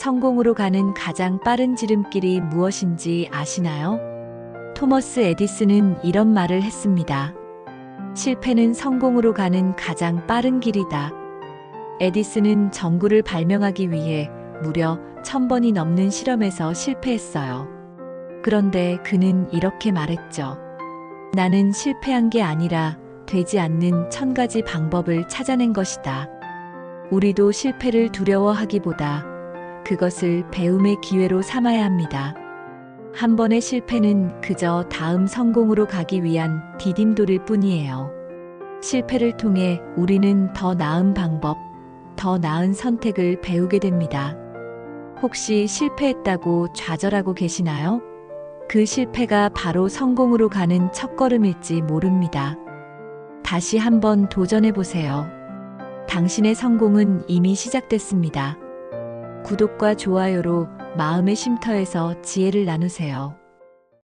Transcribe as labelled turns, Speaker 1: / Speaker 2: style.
Speaker 1: 성공으로 가는 가장 빠른 지름길이 무엇인지 아시나요? 토머스 에디슨은 이런 말을 했습니다. 실패는 성공으로 가는 가장 빠른 길이다. 에디슨은 전구를 발명하기 위해 무려 천 번이 넘는 실험에서 실패했어요. 그런데 그는 이렇게 말했죠. 나는 실패한 게 아니라 되지 않는 천 가지 방법을 찾아낸 것이다. 우리도 실패를 두려워하기보다 그것을 배움의 기회로 삼아야 합니다. 한 번의 실패는 그저 다음 성공으로 가기 위한 디딤돌일 뿐이에요. 실패를 통해 우리는 더 나은 방법, 더 나은 선택을 배우게 됩니다. 혹시 실패했다고 좌절하고 계시나요? 그 실패가 바로 성공으로 가는 첫걸음일지 모릅니다. 다시 한번 도전해 보세요. 당신의 성공은 이미 시작됐습니다. 구독과 좋아요로 마음의 쉼터에서 지혜를 나누세요.